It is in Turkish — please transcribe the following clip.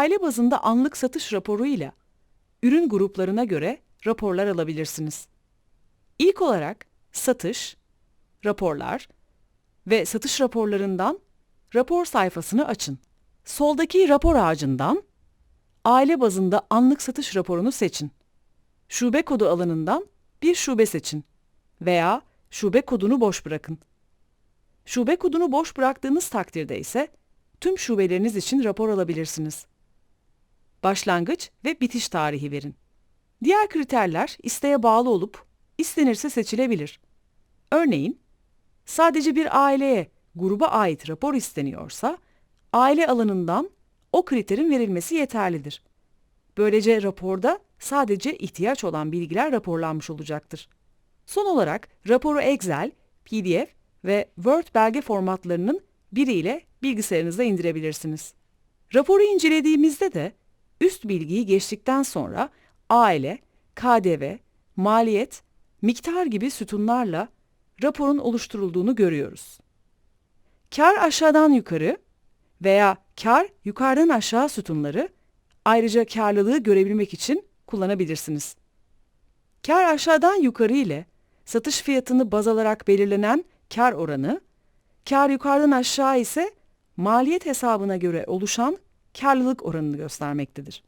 aile bazında anlık satış raporu ile ürün gruplarına göre raporlar alabilirsiniz. İlk olarak satış, raporlar ve satış raporlarından rapor sayfasını açın. Soldaki rapor ağacından aile bazında anlık satış raporunu seçin. Şube kodu alanından bir şube seçin veya şube kodunu boş bırakın. Şube kodunu boş bıraktığınız takdirde ise tüm şubeleriniz için rapor alabilirsiniz. Başlangıç ve bitiş tarihi verin. Diğer kriterler isteğe bağlı olup istenirse seçilebilir. Örneğin, sadece bir aileye, gruba ait rapor isteniyorsa, aile alanından o kriterin verilmesi yeterlidir. Böylece raporda sadece ihtiyaç olan bilgiler raporlanmış olacaktır. Son olarak raporu Excel, PDF ve Word belge formatlarının biriyle bilgisayarınıza indirebilirsiniz. Raporu incelediğimizde de üst bilgiyi geçtikten sonra aile, KDV, maliyet, miktar gibi sütunlarla raporun oluşturulduğunu görüyoruz. Kar aşağıdan yukarı veya kar yukarıdan aşağı sütunları ayrıca karlılığı görebilmek için kullanabilirsiniz. Kar aşağıdan yukarı ile satış fiyatını baz alarak belirlenen kar oranı, kar yukarıdan aşağı ise maliyet hesabına göre oluşan karlılık oranını göstermektedir.